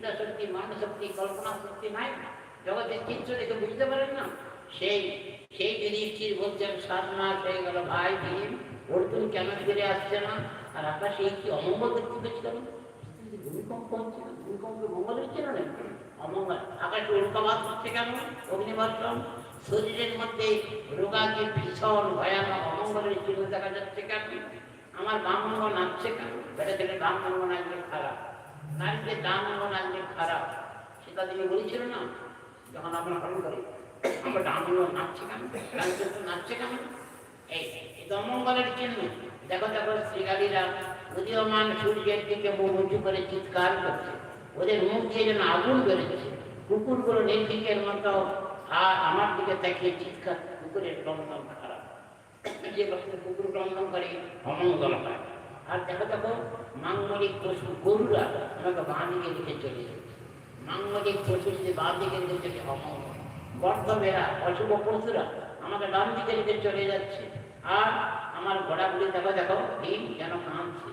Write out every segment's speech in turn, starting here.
শক্তি কল্পনা শক্তি নাই। জগতের দেখে বুঝতে পারেন না। সেই সেই যুধিষ্ঠির বলছেন সাত মাস হয়ে গেল ভাই অর্জুন কেন ফিরে আসছে না? আর আপনার সেই কি অমঙ্গল দেখতে ভূমিকম্প হচ্ছে ভূমিকম্প মঙ্গল হচ্ছে না? অমঙ্গল। আকাশে উল্কাবাদ হচ্ছে কেন? অগ্নিবর্ষণ শরীরের মধ্যে রোগাকে ভীষণ, ভয়ানক অমঙ্গলের চিহ্ন দেখা যাচ্ছে কেন? আমার বাম অঙ্গ নাচছে কেন? বেড়ে থেকে বাম অঙ্গ নাচলে খারাপ। নাচলে ডান অঙ্গ নাচলে খারাপ, সেটা তিনি বলেছিল না? যখন আমরা হরণ আমরা ডান নাচছে কেন? নাচছে কেন? এই চিহ্ন। দেখো দেখো শ্রীকালীরা উদীয়মান সূর্যের দিকে মুখ উঁচু করে চিৎকার করছে। ওদের মুখ দিয়ে যেন আগুন বেরোচ্ছে কুকুরগুলো নির্দিকের মতো আর আমার দিকে তাকিয়ে চিৎকার। কুকুরের খারাপ। যে কুকুর ক্রমদম করে, অমঙ্গল হয়। আর দেখো দেখো মাঙ্গলিক পশু গরুরা আমাকে বাঁ দিকে দিকে চলে যাচ্ছে মাঙ্গলিক পশু যদি বাঁ দিকে দিকে চলে অমঙ্গল। বর্ধমেরা অশুভ পশুরা আমাকে ডান দিকে দিকে চলে যাচ্ছে। আর আমার ঘোড়াগুলি দেখো দেখো ডিম যেন কাঁদছে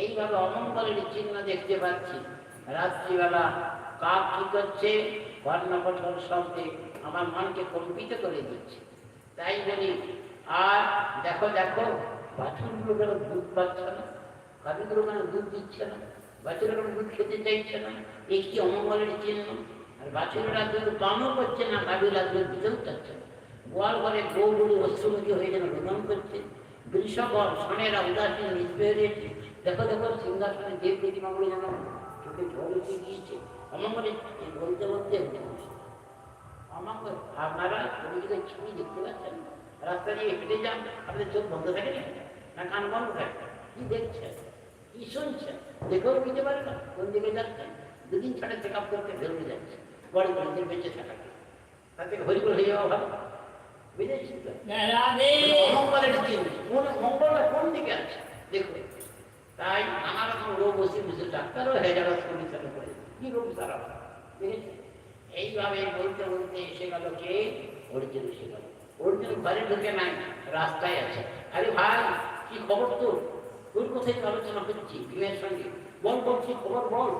এইভাবে অমঙ্গলের চিহ্ন দেখতে পাচ্ছি। রাত্রিবেলা কাক কি করছে? বর্ণপঠল শব্দে আমার মনকে কম্পিত করে দিচ্ছে। তাই বলি, আর দেখো দেখো বাছুরগুলো কেন দুধ পাচ্ছে না কাবিগুলো কেন দুধ দিচ্ছে না বাছুরা কেন দুধ খেতে চাইছে না এই কি অমঙ্গলের চিহ্ন? আর বাছুরেরা দুধ পানও করছে না কাবিরা দুধ দিতেও চাচ্ছে না। গোয়াল ঘরে গৌগুলি অশ্রমুখী হয়ে যেন রোদন করছে। বৃষকর সনেরা, উদাসীন নিষ্পেয় রয়েছে। দেখো দেখো, সিংহাসনে দেব প্রতিমাগুলো যেন চোখে জল এসে গিয়েছে। অমঙ্গলের বলতে বলতে অমঙ্গল, আপনারা ছবি দেখতে পাচ্ছেন? রাস্তা দিয়ে হেঁটে যান, আপনাদের চোখ বন্ধ থাকে না না কান বন্ধ থাকে কি দেখছেন? কি শুনছেন? দেখেও বুঝতে পারে না কোন দিকে যাচ্ছেন? দুদিন ছাড়া চেক আপ করতে বেরোতে যাচ্ছে। বড় মানুষের বেঁচে থাকাকে তাতে হরিগুলো হয়ে যাওয়া ভালো। বুঝেছি তো? মঙ্গলের দিন কোন মঙ্গলটা কোন দিকে আছে? দেখো তাই নানা রকম রোগ বসে বসে ডাক্তারও হেজারা পরিচালনা করে কি রোগ এইভাবে বলতে বলতে এসে গেল কে? অর্জুন এসে গেল। অর্জুন ঘরে ঢুকে নাই রাস্তায় আছে। আরে ভাই কি খবর তোর? তোর কোথায় আলোচনা করছি ভীমের সঙ্গে? বল বল, কি খবর বল?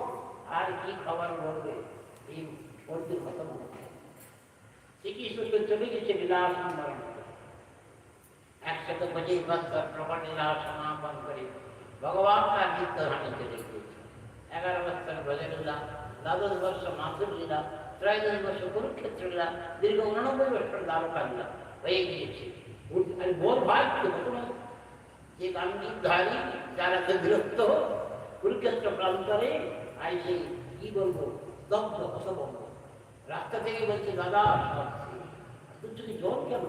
আর কি খবর বলবে? এই অর্জুন কথা মনে হয়। শ্রীকৃষ্ণ তো চলে গেছে? বিলাস একসাথে লীলা সমাপন করে ভগবান তার চলে গিয়েছে। এগারো বছর লীলা দ্বাদশ বর্ষ মাথুর লীলা ত্রয়োদশ বর্ষ কুরুক্ষেত্র লীলা দীর্ঘ উননব্বই বছর দ্বারকা লীলা হয়ে গিয়েছে। আর বোর ঘটনা যে গান্ধীধারী যারা বিরক্ত কুরুক্ষেত্র প্রান্তরে আর সেই কি বলব? দগ্ধ, হতভম্ব। রাস্তা থেকে বলছে, দাদা তুই যদি জল কেন?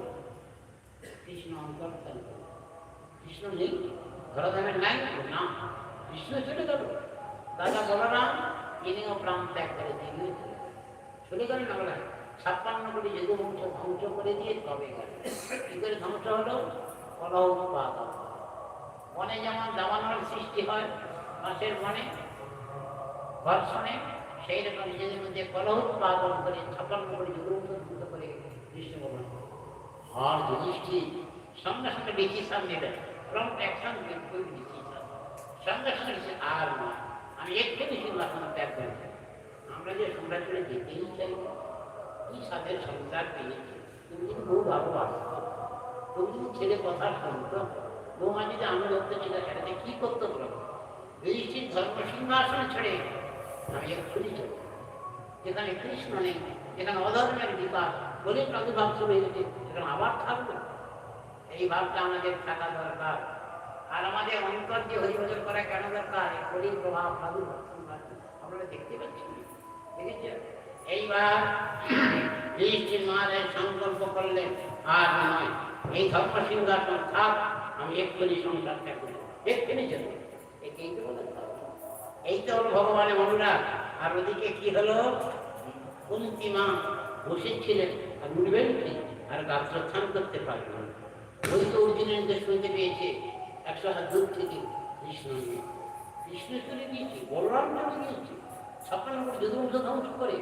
কৃষ্ণ অন্তর কৃষ্ণ নেই? ধরাধামের নাই? না কৃষ্ণ চলে গেল। দাদা বলরাম ইনিও প্রাণ ত্যাগ করে দিয়ে চলে গেলেন আমরা ছাপ্পান্ন কোটি যদু বংশ ধ্বংস করে দিয়ে তবে গেল। কি করে ধ্বংস হলো? কলহ উৎপাদ বনে যেমন দাবানল সৃষ্টি হয় মাসের বনে ঘর্ষণে সেই রকম নিজেদের মধ্যে কলহ উৎপাদন করে ছাপ্পান্ন কোটি যদু করে কৃষ্ণ ভগবান আর যুধিষ্ঠির, সঙ্গে সঙ্গে ডিসিশন নেবেন প্রম্পট অ্যাকশন ডিসিশন সঙ্গে সঙ্গে আর না আমি এক্ষুনি সিংহাসন ত্যাগ করে। আমরা যে সংসারে যেতেই চাই কি সাথে সংসার পেয়েছি তুমি কিন্তু বহু ভালোবাসত তুমি ছেলে কথা শুনত যদি আমি ধরতে ছিল সেটাতে কি করতো প্রভু যুধিষ্ঠির ধর্ম সিংহাসন ছেড়ে আমি এক্ষুনি চলে। যেখানে কৃষ্ণ নেই, যেখানে অধর্মের বিকাশ বলে প্রাদুর্ভাব শুরু হয়ে গেছে, সেখানে আবার থাকবে। এই ভাবটা আমাদের থাকা দরকার। আর আমাদের অন্তর দিয়ে হরিভজন করা কেন দরকার? এই হরির প্রভাব প্রাদুর্ভাব আপনারা দেখতে পাচ্ছেন? দেখেছেন? এইবার যুধিষ্ঠির মহারাজ সংকল্প করলেন আর নয়। এই ধর্ম সিংহাসন থাক আমি এক্ষুনি সংসার ত্যাগ করি। এক্ষুনি চলে। এই তো বলে এই তো হলো ভগবানের অনুরাগ আর ওদিকে কি হলো? কুন্তি মা বসেছিলেন আর উঠবেন কি? আর গাত্রস্থান করতে পারবেন। ওই তো অর্জুনের নির্দেশ শুনতে পেয়েছে। একশো হাত দূর থেকে কৃষ্ণ নিয়ে। কৃষ্ণ চলে গিয়েছে, বলরাম চলে গিয়েছে। ছাপ্পান্ন করে যদুবংশ ধ্বংস করে।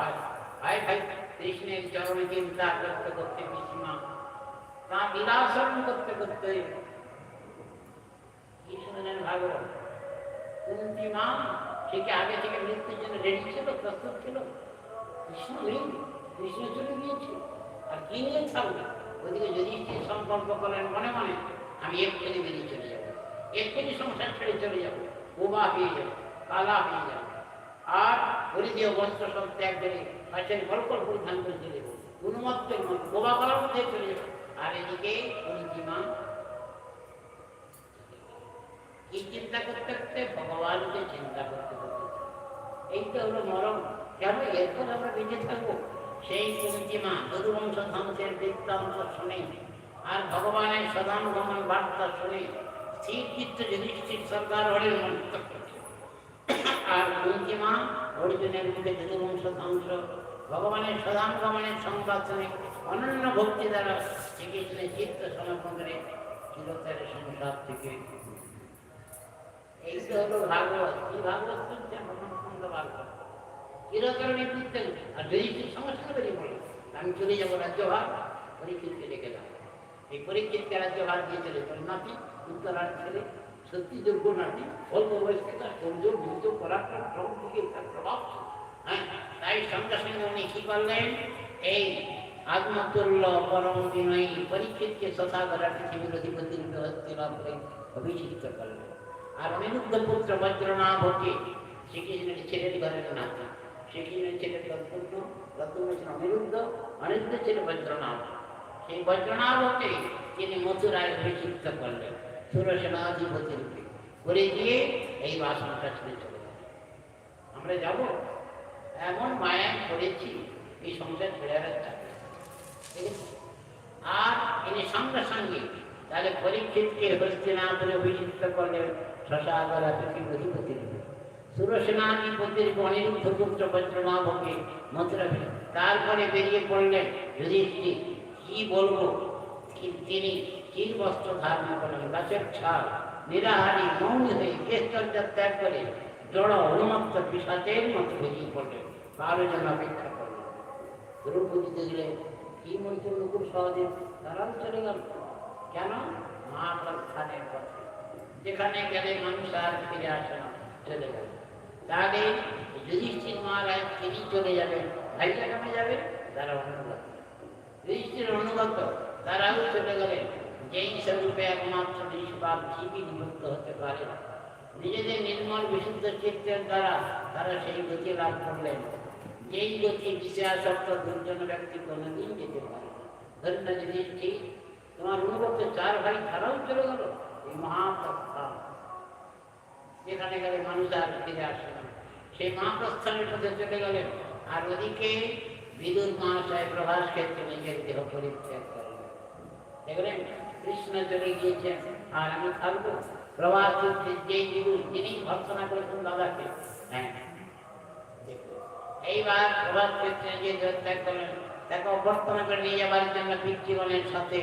আর ভাই ভাই কৃষ্ণের চরণে চিন্তা করতে পিসিমা তা করতে করতে ভাগবত কুন্তি মা আগে থেকে মৃত্যুর জন্য রেডি ছিল, প্রস্তুত ছিল। কৃষ্ণ কৃষ্ণ চলে গিয়েছে আর কি নিয়ে থাকবে? ওদিকে যদি সংকল্প করেন মনে মনে, আমি এক্ষুনি বেরিয়ে চলে যাব। এক্ষুনি সংসার ছেড়ে চলে যাব। বোবা হয়ে যাব, কালা হয়ে যাব। আর পরিধেয় বস্ত্র সব ত্যাগ করে পাশের কলকল পরিধান করে চলে যাব মতো বোবা করার মধ্যে চলে যাব। আর এদিকে পরিচিমা কি চিন্তা করতে করতে ভগবানকে চিন্তা করতে করতে। এইটা হলো মরণ। কেন? এরপর আমরা বেঁচে থাকব। সেই পরিচিমা যদুবংশ ধ্বংসের বৃত্তান্ত শুনে আর ভগবানের সদান গমন বার্তা শুনে স্থির চিত্ত যুধিষ্ঠির সরকার হলেন আর পরিচিমা অর্জুনের মুখে যদুবংশ ধ্বংস। ভগবানের সদান গমনের সংবাদ শুনে অনন্য ভক্তি দ্বারা শ্রীকৃষ্ণের চিত্ত সমর্পণ করে চিরতরের সংসার থেকে। এই তো হলো ভাগবত। কি ভাগবত শুনছে ভাগবত। চিরকারণে আর যদি সমস্যা বেরিয়ে পড়ে আমি চলে যাব রাজ্যভার পরীক্ষিতকে এই পরীক্ষিতকে রাজ্যভার দিয়ে চলে উত্তরার ছেলে, সত্যি যোগ্য নাতি, অল্প বয়সকে তার সৌর্য পরাক্রম সব দিকে তার প্রভাব। হ্যাঁ তাই সঙ্গে সঙ্গে উনি কি করলেন? এই পৃথিবীর অধিপতি রূপে হস্তিনাপুরে অভিষিক্ত করলেন আর অনিরুদ্ধ পুত্র বজ্রনাভকে শ্রীকৃষ্ণের ছেলের ঘরের শ্রীকৃষ্ণের ছেলের তৎপুত্র রত্ন অনিরুদ্ধ অনিরুদ্ধ ছেলে বজ্রনাভ সেই তিনি মথুরায় অভিষিক্ত করলেন সুরসেনাধিপতি রূপে করে দিয়ে এই বাসনটা ছেড়ে চলে আমরা যাব এমন মায়া করেছি এই সংসার ছেড়ে আর যাবে না। ঠিক আছে? আর তিনি সঙ্গে সঙ্গে তাহলে পরীক্ষিতকে হস্তিনাথরে অভিষিক্ত করলেন শশাগরা পৃথিবীর অধিপতি সুরসেনাধিপতির অনিরুদ্ধ পুত্র বজ্রনাভকে মথুরা তারপরে বেরিয়ে পড়লেন যুধিষ্ঠির। কি বলব? তিনি চির বস্ত্র ধারণ করলেন। গাছের ছাল, নিরাহারি, মৌন হয়ে কেশচর্যা ত্যাগ করে জড় উন্মত্ত পিসাচের মতো বেরিয়ে পড়লেন। কারও জন্য অপেক্ষা করলেন। দ্রৌপদী দেখলে কি মন্ত্র নকুল সহজে তারাও চলে গেল কেন? মহাপ্রস্থানের পথে। যেখানে গেলে মানুষ আর ফিরে আসে না। চলে গেল তাহলে মহারাজ তিনি চলে যাবেন। কেমন যাবে? তারা অনুগত। অনুগত। তারাও চলে যেই স্বরূপে একমাত্র নিষ্পাপ জীবই নিযুক্ত হতে পারে। নিজেদের নির্মল বিশুদ্ধ চিত্তের দ্বারা তারা সেই গতি লাভ করলেন। যেই গতি বিষয়াসক্ত দুর্জন ব্যক্তি কোনোদিন যেতে পারে। না। ধন্য যুধিষ্ঠির তোমার অনুগত চার ভাই তারাও চলে গেল? এই মহাপ্রস্থান। যেখানে গেলে মানুষ আর ফিরে আসে না। সেই মহাপ্রস্থানের পথে চলে গেলেন। আর ওদিকে বিদুর মহাশয় প্রভাস ক্ষেত্রে নিজের দেহ পরিত্যাগ করলেন দেখলেন? কৃষ্ণ চলে গিয়েছেন। আর আমি থাকব। প্রভাস যেই দিবস, যিনি ভর্সনা করেছেন দাদাকে। হ্যাঁ। এইবার প্রভাস ক্ষেত্রে যে ত্যাগ করলেন তাকে অভ্যর্থনা করে নিয়ে যাবার জন্য পিতৃগণের সাথে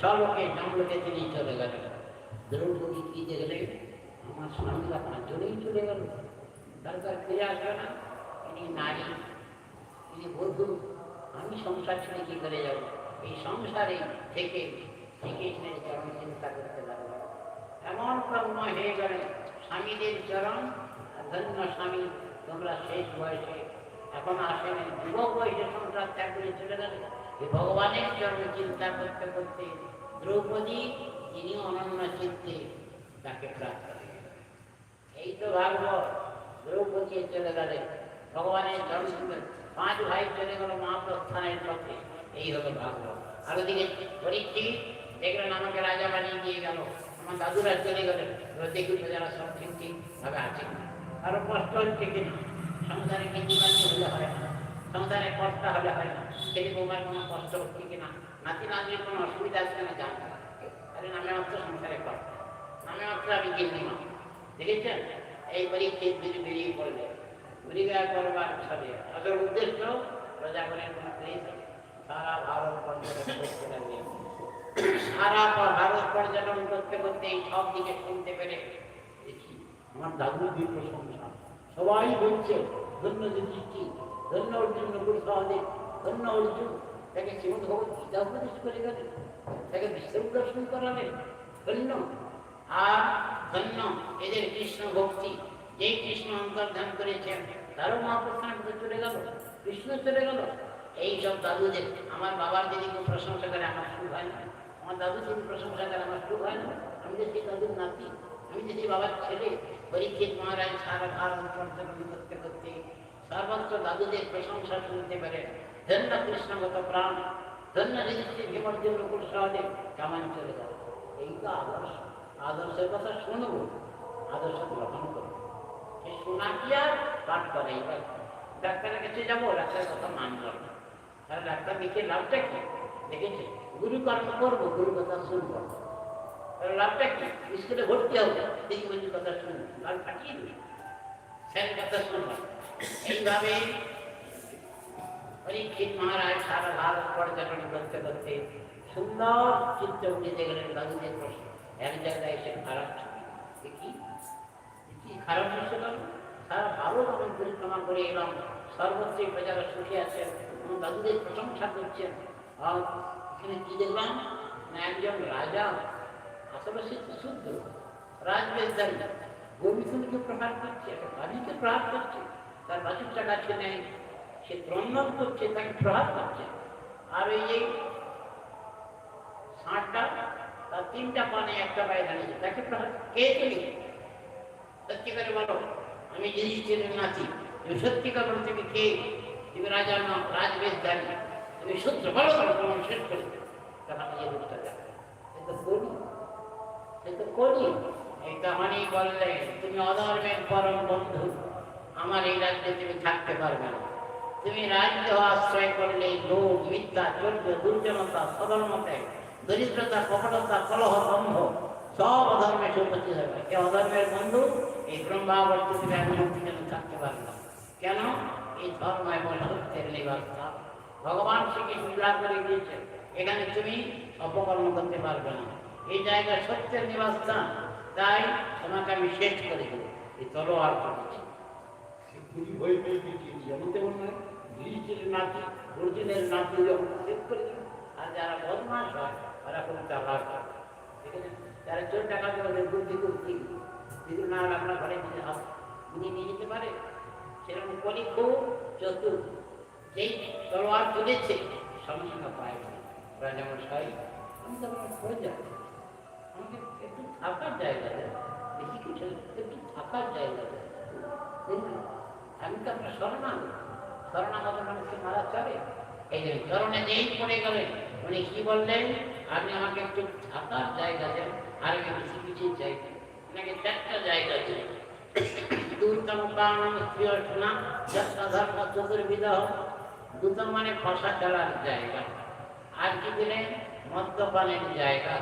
সলোকে জমলোকে তিনি চলে গেলেন। দ্রৌপদী কি দেখলেন আমার স্বামীরা পাঁচজনেই চলে গেল। দরকার ফিরে আসবে না। তিনি নারী, তিনি বধূ। আমি সংসার ছেড়ে কি করে যাব? এই সংসারে থেকে শ্রীকৃষ্ণের চরণ চিন্তা করতে লাগল এমন কর্মময় হয়ে গেল স্বামীদের চরণ ধন্য স্বামী, তোমরা শেষ বয়সে এখন আসেন। যুবক বয়সে সংসার ত্যাগ করে চলে গেল। এই ভগবানের চরণ চিন্তা করতে করতে দ্রৌপদী তিনি অনন্য চিত্তে, তাকে প্রাপ্ত এই তো ভাগবত দ্রৌপদী চলে গেলেন ভগবানের চরণ পাঁচ ভাই চলে গেল মহাপ্রস্থানের পথে। এই হলো ভাগবত আর ওদিকে পরীক্ষিত দেখলেন আমাকে রাজা বানিয়ে দিয়ে গেল। আমার দাদুরা চলে গেলেন। দেখি যারা সব ঠিক ঠিক ভাবে আছে আরও কষ্ট হচ্ছে কিনা? সংসারে কিছু কাজ হলে হয় না? সংসারে কষ্ট হলে হয় না। ছেলে বৌমার কোনো কষ্ট হচ্ছে কিনা? নাতি নাতির কোনো অসুবিধা আছে কিনা জানতে আরে নামে মাত্র সংসারে কষ্ট নামে মাত্র আমি কিনি মা দেখেছেন? এই পরীক্ষিত যদি বেরিয়ে পড়লে, বেরিয়ে করবার ছলে আসল উদ্দেশ্য প্রজাগণের কোনো ক্লেশ। সারা ভারত পর্যটন করতে প- ভারত পর্যটন করতে করতে এই সব দিকে শুনতে পেরে দেখি। আমার দাদুর যে প্রশংসা। সবাই বলছে, ধন্য যুধিষ্ঠি ধন্য অর্জুন নকুল ধন্য অর্জুন। তাকে শ্রীমদ ভগবত গীতা উপদেশ করে গেলেন। তাকে বিশ্ব দর্শন করালেন। ধন্য। আর ধন্য এদের কৃষ্ণ ভক্তি। যেই কৃষ্ণ অন্তর্ধান করেছেন, তারও মহাপ্রস্থানের ভিতরে চলে গেল কৃষ্ণ চলে গেল। এই সব দাদুদের, আমার বাবার যদি কেউ প্রশংসা করে, আমার সুখ হয় না। আমার দাদু যদি প্রশংসা করে, আমার সুখ হয় না। আমি যে সেই দাদুর নাতি আমি যে সেই বাবার ছেলে পরীক্ষিত মহারাজ সারা ভারত পর্যটন করতে করতে সর্বত্র দাদুদের প্রশংসা শুনতে পারে ধন্য কৃষ্ণগত প্রাণ ধন্য যুধিষ্ঠির বিমর্জন নকুল সহদেব কেমন চলে গেল এই তো আদর্শ আদর্শের কথা শুনব আদর্শ গ্রহণ করব এই শোনা কি আর পাঠ করে এইবার ডাক্তারের কাছে যাব ডাক্তারের কথা মানল না তাহলে ডাক্তার দেখে লাভটা কি লাভটা কি স্কুলে ভর্তি হবে। দেখি কথা শুনব লাভ ফাটিয়ে দিবি স্যারের কথা শুনব এইভাবে পরীক্ষিত মহারাজ সারা ভারত পর্যটন করতে করতে সুন্দর চিত্র উঠে গেলেন দাদুদের প্রশ্ন। এক জায়গায় এসে খারাপ দেখি কি? খারাপ দৃশ্য গেল সারা ভারত আমি পরিক্রমা করে এলাম সর্বত্রই প্রজারা সুখী আছেন এবং দাদুদের প্রশংসা করছেন। আর এখানে কি দেখলাম? না একজন রাজা আসলে সে তো শুদ্ধ রাজবেদারি গোবিন্দকে প্রহার করছে একটা বাড়িকে প্রহার করছে তার বাছুরটা কাছে নেই সে ক্রন্দন করছে তাকে প্রহার করছে আর এই যে ষাটটা তার তিনটা পানে একটা পায়ে দাঁড়িয়েছে তাকে প্রহার কে তুমি সত্যি করে বলো আমি যুধিষ্ঠিরের নাতি তুমি সত্যি করে বলো তুমি কে তুমি রাজার নাম রাজবেদ জানি তুমি সত্য বলো বলো তোমার শেষ করে দেবে। তখন এই রূপটা দেখো এ তো করি। এই কাহানি বললে তুমি অধর্মের পরম বন্ধু। আমার এই রাজ্যে তুমি থাকতে পারবে না। তুমি রাজ্য আশ্রয় করলে লোভ, মিথ্যা চর্য দুর্জনতা সদর্মতে দরিদ্রতা, কপটতা, কলহ, দম্ভ, সব অধর্মে উপস্থিত হবে এ অধর্মের বন্ধু? এই ব্রহ্মাবর্তী তুমি আমি যেন থাকতে পারবে না? কেন? এই ধর্ম এবং সত্যের নিবাস ভগবান শ্রীকৃষ্ণ করে দিয়েছে এখানে তুমি অপকর্ম করতে পারবে না। এই জায়গা সত্যের নিবাস স্থান তাই তোমাকে আমি শেষ করে দেবো। এই তলোয়ার তেমন আর যারা বদমাস হয়, তারা ঠিক আছে যারা টাকা না নিয়ে যেতে পারে? সেরকম তলোয়ার সমস্যা পায় ওরা যেমন সাই, আমি তো আমার হয়ে যাবে। একটু থাকার জায়গা দেয় কিছু একটু থাকার জায়গা দেয় আমি তো আপনার শরণাগত। মানুষকে মারা চলে এই যে চরণে পড়ে উনি কি বললেন? আপনি আমাকে একটু থাকার জায়গা দেন, আর কিছু চাই আপনাকে চারটা জায়গা দেন। দুর্গম মানে ফসা খেলার জায়গা। আর কি দিলেন? মদ্যপানের জায়গা।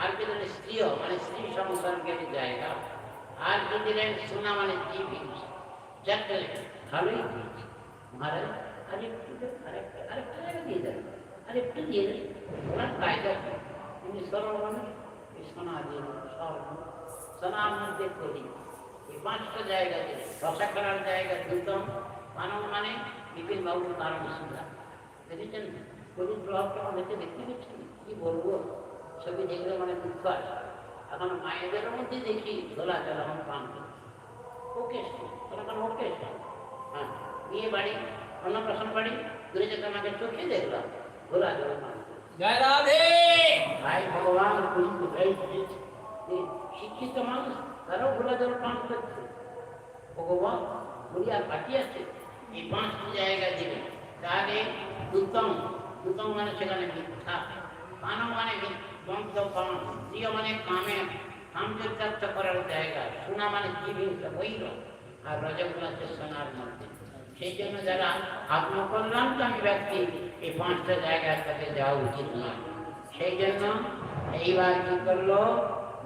আর কি দিলেন স্ত্রীয় মানে স্ত্রী সংসর্গের জায়গা আর দিলেন সোনা মানে হিংসা চারটে ভালোই মহারাজ আরেকটু আরেকটা আরেকটা জায়গা দিয়ে দেন। আরেকটু দিয়ে দেন। ওনার কায়দা? উনি সরল মানুষ সোনা দিয়ে স্বর্ণ সোনার মধ্যে করি এই পাঁচটা জায়গা দিলেন রসা করার জায়গা দুতম মানব মানে বিপিন বাবু কারণ সুন্দর দেখেছেন? কলির প্রভাব কেমন হচ্ছে দেখতে পাচ্ছেন? কি বলব? ছবি দেখলে মানে দুঃখ আসে এখন মায়েদের মধ্যে দেখি ধোলা চলা আমার পান ওকে তখন ওকে হ্যাঁ বিয়ে বাড়ি অন্নপ্রাশন বাড়ি দূরে যেতে আমাকে চোখে দেখলাম ধোলা চলা পান ভাই ভগবান শিক্ষিত মানুষ তারাও ঘোলা জল পান করছে। ভগবান আর বাকি আছে। এই পাঁচটি জায়গা দিবে তাহলে দুতম দুতম মানে সেখানে মিথ্যা। পান মানে বন্ধ পান প্রিয় মানে কামে কামচর্চা করার জায়গা সোনা মানে জীবিত বৈর আর রজগুলো হচ্ছে সোনার মধ্যে সেই জন্য যারা আত্মকল্যাণকামী ব্যক্তি এই পাঁচটা জায়গার কাছে যাওয়া উচিত নয় সেই জন্য এইবার কি করল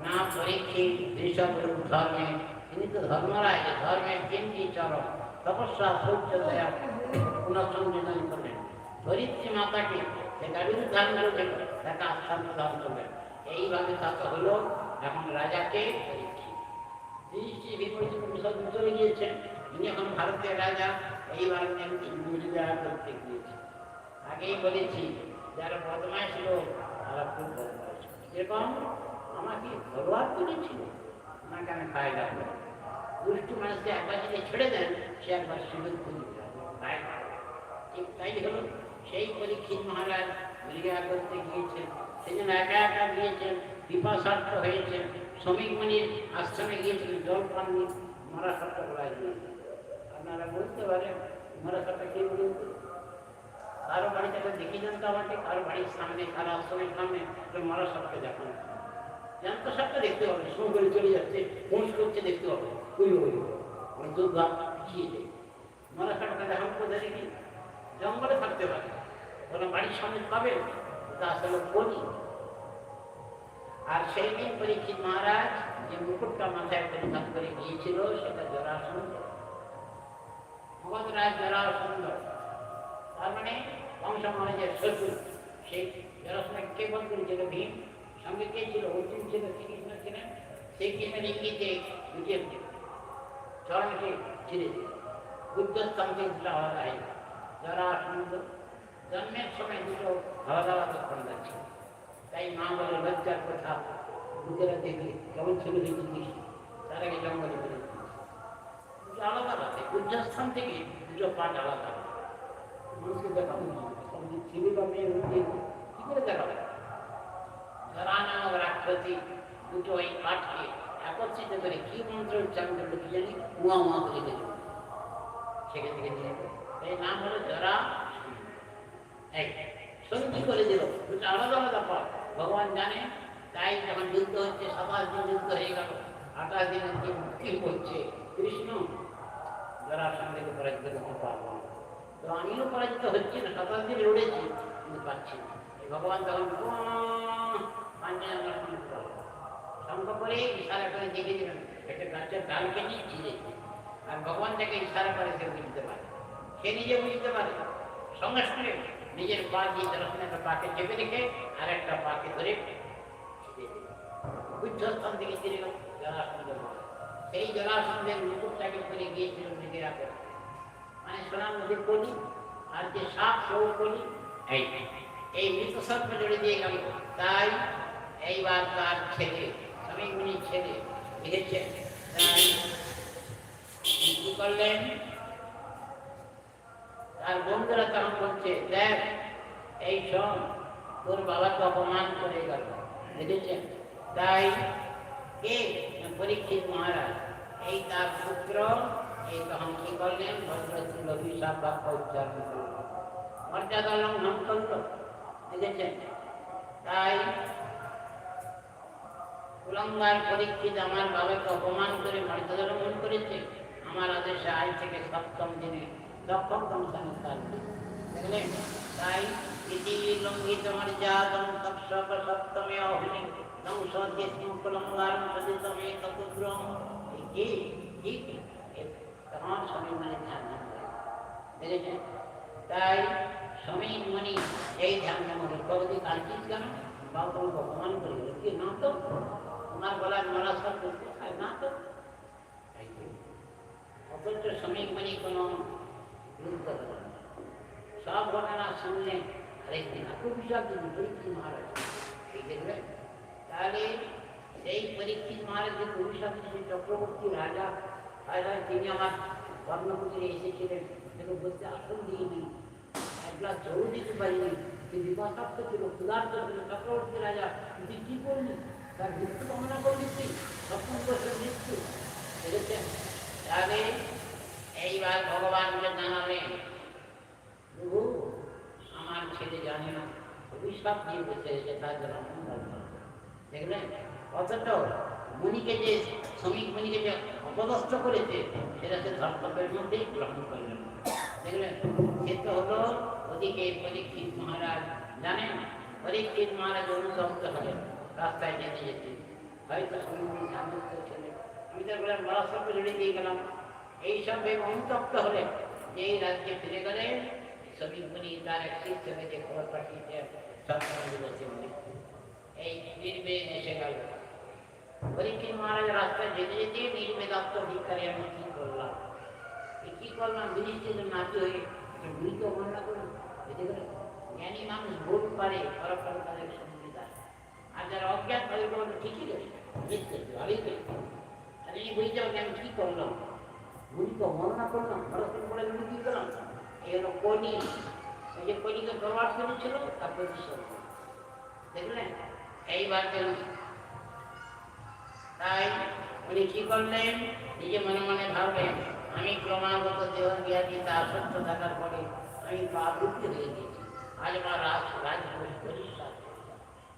না পরীক্ষিত দৃশ্যরূপ ধর্মে তিনি তো ধর্মরাজ ধর্মের তিনটি চরম তপস্যা শৌচ দয়া পুনঃসংযোজন করলেন ধরিত্রী মাতাকে সে গাড়ির ধারণ তাকে আস্থান প্রদান করলেন। এইভাবে তাকে হলো এখন রাজাকে দৃষ্টি বিপরীত সব চলে গিয়েছেন তিনি এখন ভারতের রাজা, এইবার বিরোধিতা করতে গিয়েছে। আগেই বলেছি, যারা বদমাস ছিল তারা খুব বদমাস এরকম আমাকে ঘরোয়া করেছিল। আমাকে আমি ফায়দা করি দুষ্টু মানুষকে একবার যদি ছেড়ে দেন, সে একবার সুযোগ খুঁজে। ঠিক তাই হলো। সেই পরীক্ষিত মহারাজ মিলিয়া করতে গিয়েছেন। সেজন্য একা একা গিয়েছেন, পিপাসার্থ হয়েছেন। শ্রমিক মনির আশ্রমে গিয়েছিলেন, জল পাননি মরা সত্য করা আপনারা বলতে পারেন মরা সত্য কে বলুন কারও বাড়িতে একবার দেখে যান তো আমাকে, কারও বাড়ির সামনে, কারও আশ্রমের সামনে মরা সত্য দেখানো। জ্যান্ত সাপটা দেখতে হবে শো করে চলে যাচ্ছে পৌঁছ করছে দেখতে হবে, ওই ওই দুর্গা পিছিয়ে যায় মরা সাপটা দেখান কোথায় দেখি জঙ্গলে থাকতে পারে। ওরা বাড়ির সামনে পাবেন তা আসলে বলি। আর সেই দিন পরীক্ষিত মহারাজ, যে মুকুটটা মাথায় পরিধান করে গিয়েছিল, সেটা জরাসন্ধ মগধরাজ জরাসন্ধ তার মানে কংস মহারাজের শ্বশুর সেই জরাসন্ধ কে বন্ধ করেছিল ভীম? সঙ্গে কে ছিল? অর্জুন ছিল, শ্রীকৃষ্ণ ছিলেন। সেই কৃষ্ণের ইঙ্গিতে বুঝিয়ে চরণকে ছিঁড়ে দিল বুদ্ধস্তম থেকে হওয়া সুন্দর। জন্মের সময় দুটো হাওয়া দাওয়া তখন যাচ্ছে তাই মা বলে লজ্জার কথা বুকেরা দেখে কেমন ছিল দেখেছিস তার আগে জঙ্গলে বেরো আলাদা আলাদা বুদ্ধস্থান থেকে দুটো পাঠ আলাদা। মানুষকে করে দেখাবে? যারা নামক রাক্ষসী ওই পাঠকে একত্রিত করে কি মন্ত্র উচ্চারণ জানি? উয়া উয়া করে এলো। নাম হলো জরা এক করে দিল? দুটো আলাদা আলাদা পাঠ ভগবান জানে, তাই যখন যুদ্ধ হচ্ছে, সাতাশ দিন যুদ্ধ হয়ে গেল, আঠাশ দিন মুক্তি হচ্ছে কৃষ্ণ, যারা সঙ্গে পরাজিত করতে পারব তো আমিও পরাজিত হচ্ছি না, সাতাশ দিন লড়েছি, কিন্তু পাচ্ছি না। ভগবান তখন পাঞ্জাব সঙ্গ করে ইশারা করে দেখে দিলেন একটা গাছের ডাল কেটে ছিঁড়ে আর ভগবান তাকে ইশারা করে, সে বুঝতে পারে। সে নিজে বুঝতে পারে। সঙ্গে সঙ্গে নিজের পা দিয়ে যখন একটা পাকে চেপে রেখে আর একটা পাকে ধরে বুদ্ধস্থান থেকে গেল জলাসন্ধ সেই মুকুটটাকে করে গিয়েছিল নিজেরা করে। মানে সোনার নদীর কলি আর যে সাপ সৌ কলি, এই মৃত সর্প জড়ে দিয়ে গেল। তাই এইবার তার ছেলে স্বামী মুনির ছেলে লিখেছে তাই কি করলেন? তার বন্ধুরা তখন বলছে, দেখ, এই সব তোর বাবাকে অপমান করে গেল। বুঝেছেন? তাই কে? পরীক্ষিত মহারাজ। এই তার পুত্র, এই তখন কি করলেন? ভদ্রতুল অভিশাপ বাক্য উচ্চারণ করলেন। মর্যাদা লঙ্ঘন করল, বুঝেছেন? তাই কুলঙ্গার পরীক্ষিত আমার বাবাকে অপমান করে মর্যাদা লঙ্ঘন করেছে। আমার আদেশে আজ থেকে সপ্তম দিনে দক্ষম সংস্কার দেখলেন তাই ইতি লঙ্ঘিত মর্যাদম তৎসব সপ্তমে অহনি নংসদ্যে কুলঙ্গার সদিতমে তপুদ্রম কি ঠিক তখন সময় মানে ধ্যান দেখেছেন তাই সমীর মণি এই ধ্যান মনে কবদি কাঁদছিস কেন বাবা তোমাকে অপমান করে গেল কি না তো তোমার গলার সব করতে হয় না তো। অথচ শ্রমিক মণি কোনো বিরুদ্ধ হলো না। সব ঘটনা শুনলেন আরেকদিন খুব হিসাব দিন পরীক্ষিত মহারাজ এই দেখবেন তাহলে সেই পরীক্ষিত মহারাজ যে অভিশাপ দিয়েছে চক্রবর্তী রাজা রাজা তিনি আমার কর্ণকুটিরে এসেছিলেন তাকে বলতে আসন দিইনি এক গ্লাস জল দিতে পারিনি সে বিপাশাপ্ত ছিল ক্ষুধার্ত ছিল চক্রবর্তী রাজা তুই কি করলি তার মৃত্যু কামনা করলি তুই সপ্তম বছর মৃত্যু দেখেছেন তাহলে এইবার ভগবানকে জানালেন প্রভু আমার ছেলে জানে না। অভিশাপ দিয়ে বসে এসে তার আমি। দেখলেন অথচ মুনিকে যে, শ্রমিক মুনিকে যে অপদস্থ করেছে, সেটা সে ধর্তব্যের মধ্যেই গ্রহণ করলেন দেখলেন সে তো হলো ওদিকে পরীক্ষিত মহারাজ, জানেন? পরীক্ষিত মহারাজ অনুতপ্ত হলেন রাস্তায় যেতে যেতে। হয়তো শ্রমিক মুনি সামনে আমি তো বললাম বড় সব জুড়ে দিয়ে গেলাম। এইসব অনুতপ্ত হলেন যে রাজ্যে ফিরে গেলে শ্রমিক মুনি তার এক শিষ্যকে খবর পাঠিয়েছে এই গেল। আমি কি করলাম? কি করলাম? হয়ে ভুল তো বর্ণনা করুন। বুঝতে গেলেন ভুল পারে আর যারা অজ্ঞান তাদের ঠিকই রয়েছে ভালোই বইটা ওকে আমি কি করলাম? তো বর্ণনা করলাম ভারতের বলে গুলি কি করলাম এই হলো কলি ওই যে দেখলেন? এইবার গেলাম তাই কি করলেন? নিজে মনে মনে ভাবলেন, আমি ক্রমাগত দেহ জ্ঞানী তা আসক্ত থাকার পরে আমি পাবৃত্তি হয়ে গেছি আজ আমার রাজ রাজ পরিষ্কার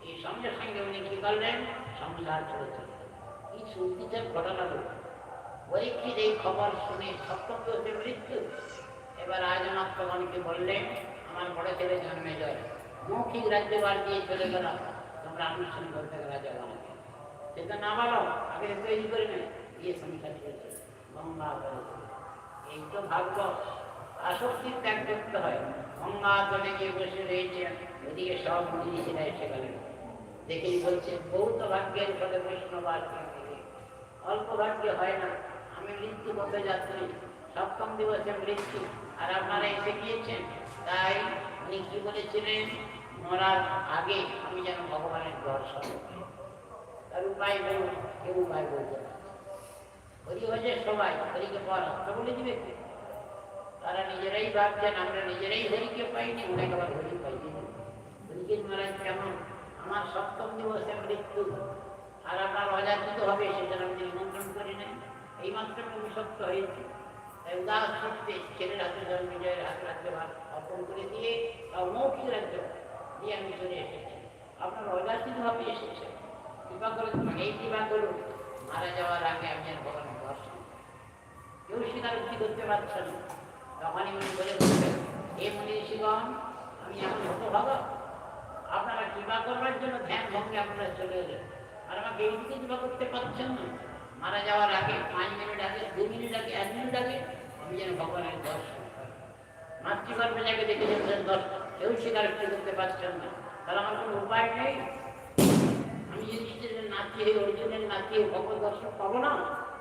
এই সঙ্গে সঙ্গে উনি কি করলেন? সংসার ছেড়ে চলে কি শুনতেছেন ঘটনাটা পরীক্ষিত এই খবর শুনে সপ্তম হতে মৃত্যু এবার রাজনাথ রাজমাত্রগণকে বললেন, আমার বড় ছেলে জন্মে যায় মৌখিক রাজ্যবার দিয়ে চলে গেলাম তোমরা অনুষ্ঠান করতে রাজা বানাবে সেটা না বলো আগে তৈরি করে নেবে দিয়ে সংসার ছেড়ে গঙ্গা এই তো ভাগ্য। আসক্তি ত্যাগ করতে হয়। গঙ্গা তলে গিয়ে বসে রয়েছে। ওদিকে সব জিনিসেরা এসে গেলেন। দেখেই বলছে বহুত ভাগ্যের ফলে বৈষ্ণব আর অল্প ভাগ্যে হয় না। মৃত্যু পথে যাচ্ছি। সপ্তম দিবসে মৃত্যু, আর আপনারা এসে গিয়েছেন। তাই উনি কি বলেছিলেন, মরার আগে আমি যেন ভগবানের দর্শন তার উপায় কেউ উপায় হরি হচ্ছে সবাই হরিকে বলে দিবে তারা নিজেরাই ভাবছেন, আমরা নিজেরাই হরিকে পাইনি, অনেক আবার হরি পাইনি। কেমন? আমার সপ্তম দিবসে মৃত্যু, আর আপনার অযাচিত হবে সেটা আমি নিমন্ত্রণ করি নাই। এই মাত্র আমি সত্য হয়েছে। তাই উদাস সত্যি ছেলের হাতে জন্ম বিজয়ের হাতে রাজ্য ভাগ অর্পণ করে দিয়ে তাও মৌখিক রাজ্য দিয়ে আমি চলে এসেছি। আপনার অযাচিত ভাবে এসেছে কৃপা করে এই কৃপা করুন। মারা যাওয়ার আগে আমি আর ভগবানের দর্শন কেউ স্বীকারোক্তি করতে পারছে না। তখনই উনি বলে বললেন এই মুনি ঋষিগণ আমি এখন হতভাগা। আপনারা কৃপা করবার জন্য ধ্যান ভঙ্গে আপনারা চলে এলেন। আর আমাকে এই দিকে কৃপা করতে পারছেন না। মারা যাওয়ার আগে পাঁচ মিনিট আগে দু মিনিট আগে এক মিনিট আগে, আমি যেন ভগবানের দর্শন। মাতৃগর্ভে যাকে দেখে যেতেন দর্শন, কেউ স্বীকারোক্তি করতে পারছেন না। তাহলে আমার কোনো উপায় নেই? আমি যদি নাতি হই অর্জুনের নাতি হই ভগবত দর্শন পাবো না,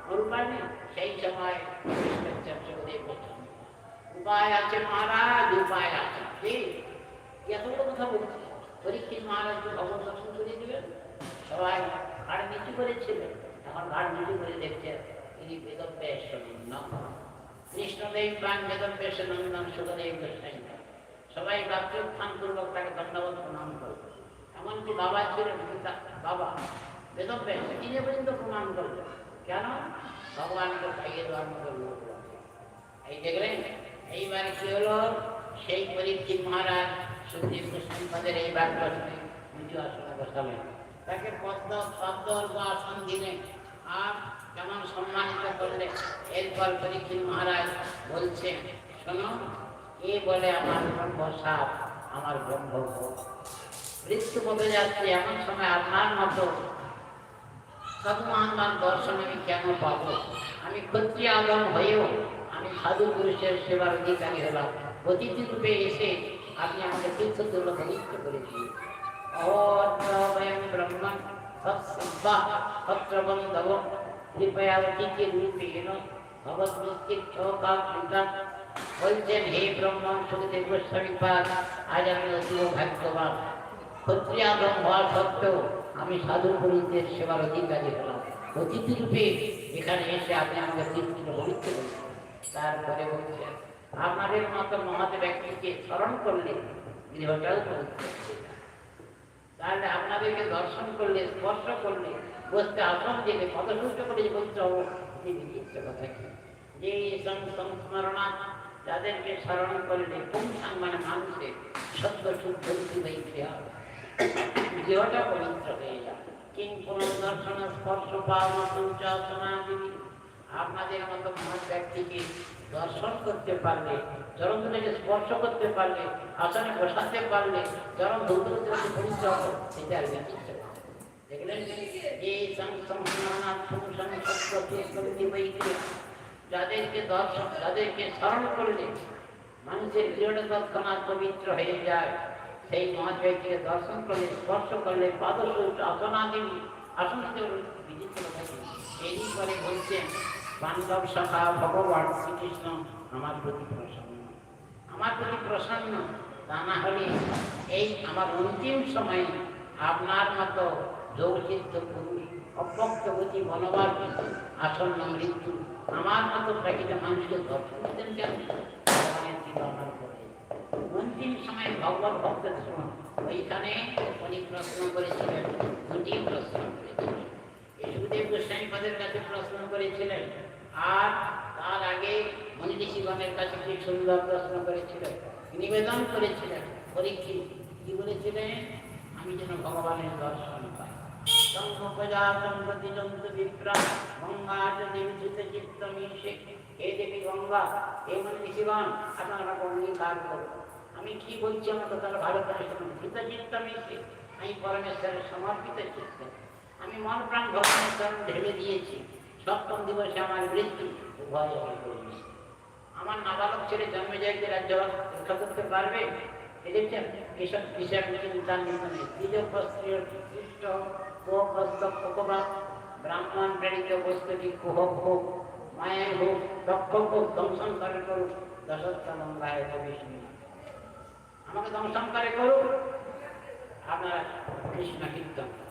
ওর উপায় নেই? সেই সময় উপায় আছে মহারাজ, উপায় আছে। কি? এতগুলো কথা বলছি? পরীক্ষিত মহারাজকে ভগবত দর্শন করে দিবেন? সবাই ঘাড় নিচু করেছিলেন এখন নিচু করে দেখছে তিনি বেদব্যাস নন্দন কৃষ্ণদেব প্রাণ বেদব্যাস নন্দন সুখদেব গোস্বাই সবাই বাক্যোত্থান পূর্বক তাকে দণ্ডবোধ প্রণাম করবে এমনকি বাবা পিতা বাবা বেদব্যাস তিনি পর্যন্ত প্রণাম করলেন। কেন? ভগবানকে খাইয়ে দেওয়ার মতো লোক। এই দেখলেন, এইবার কি হলো? সেই পরীক্ষিত মহারাজ সুখদেব গোস্বামীপদের এই বাক্য শুনে উঁচু আসনে বসালেন। তাকে পদ্ম পদ্ম আসন দিলেন। আর কেমন সম্মানিত করলে এরপর পরীক্ষিত মহারাজ বলছেন শোনো এ বলে আমার ব্রহ্ম সাপ আমার ব্রহ্ম মৃত্যু পথে যাচ্ছে এমন সময় আপনার মতো সৎমহান দর্শন আমি কেন পাবো আমি ক্ষত্রিয় আলম হয়েও আমি সাধু পুরুষের সেবার অধিকারী হলাম অতিথি রূপে এসে আপনি আমাকে তীর্থ পবিত্র করে দিয়ে অদ্রবয়ং ব্রহ্মণ বলছেন ব্রহ্ম আজ আমি সত্ত্বেও আমি সাধু পুরুষদের সেবার অধিকারী হলাম অতিথি রূপে এখানে এসে আপনি আমাকে করলেন। তারপরে বলছেন, আপনাদের মতো মহৎ ব্যক্তিকে স্মরণ করলে হয়ে যায়। তাহলে আপনাদেরকে দর্শন করলে, স্পর্শ করলে, বসতে আসন দিলে পদসুষ্ট করে যে বলতে হব এই বিচিত্র কথা কি? যে সংস্মরণা, যাদেরকে স্মরণ করলে পুংসাং মানে মানুষের সত্য শুদ্ধ বৈক্রিয়া দেহটা পবিত্র হয়ে যায়। কিং পুনর্দর্শন স্পর্শ পাওয়া সনাদিনী আপনাদের মতো মহৎ ব্যক্তিকে দর্শন করতে পারলে থেকে স্পর্শ করতে পারলে আসনে বসাতে পারলে বিচিত্র দেখলেন যাদেরকে দর্শন, যাদেরকে স্মরণ করলে মানুষের দৃঢ় তৎক্ষণাৎ পবিত্র হয়ে যায়। সেই মহাজ ব্যক্তিকে দর্শন করলে, স্পর্শ করলে পাদসূচ আসনাদিনী আসন থাকে এই করে বলছেন বান্ধব সখা, ভগবান শ্রীকৃষ্ণ, আমার প্রতি প্রসন্ন। আমার প্রতি প্রসন্ন, তা না হলে এই আমার অন্তিম সময়ে আপনার মতো যোগচিত্ত পুরুষ অব্যক্তগতি বনবার আসন্ন মৃত্যু, আমার মতো প্রাকৃতিক মানুষকে দর্শন দিতেন কেন? অন্তিম সময় ভগবত ভক্তের সময় ওইখানে উনি প্রশ্ন করেছিলেন এই সুখদেব গোস্বামী পদের কাছে প্রশ্ন করেছিলেন। আর তার আগে মনি ঋষিগণের কাছে প্রশ্ন নিবেদন করেছিলেন, পরীক্ষিত। কি বলেছিলেন? আমি যেন ভগবানের দর্শন পাই। হে দেবী গঙ্গা করুন আমি কি বলছি আমার কথাটা ভালো করে আমি পরমেশ্বরের সমর্পিত চিত্ত। আমি মন প্রাণ ভগবানের চরণ ঢেলে দিয়েছি। সপ্তম দিবসে আমার মৃত্যু উভয় আমি করিনি। আমার নাবালক ছেলে জন্মে যাইতে রাজ্য রক্ষা করতে পারবে? দেখছেন প্রস্ত্রীয় সৃষ্ট কোহস্ত কোকবা ব্রাহ্মণ প্রেরিত বস্তুটি কুহক হোক মায়ের হোক রক্ষক হোক দংশন করে করুক দশত্তম গায়ে বিষ্ণু আমাকে দংশন করে করুক। আপনার কৃষ্ণ কীর্তন।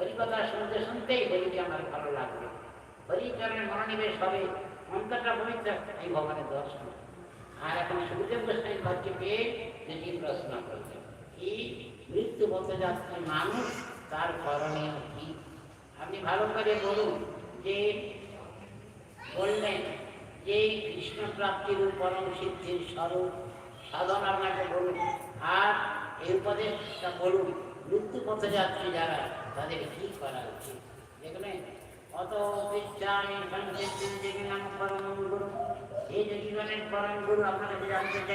হরিকথা শুনতে শুনতেই হরিকে আমার ভালো লাগবে হরিচরণের মনোনিবেশ হবে, অন্তরটা পবিত্র এই ভগবানের দর্শন। আর এখন সুখদেব গোস্বামী ঘরকে পেয়ে যেটি প্রশ্ন করছে এই মৃত্যু বলতে যাচ্ছে মানুষ, তার করণীয় কি? আপনি ভালো করে বলুন যে বললেন যে কৃষ্ণ প্রাপ্তির পরম সিদ্ধির স্বরূপ সাধন আপনাকে বলুন। আর এই উপদেশটা বলুন, মৃত্যু পথে যাচ্ছে যারা? তাদের কি করা উচিত দেখলেন অত পরম গুরু এই যে জীবনের পরম গুরু আপনারা জানতে চাই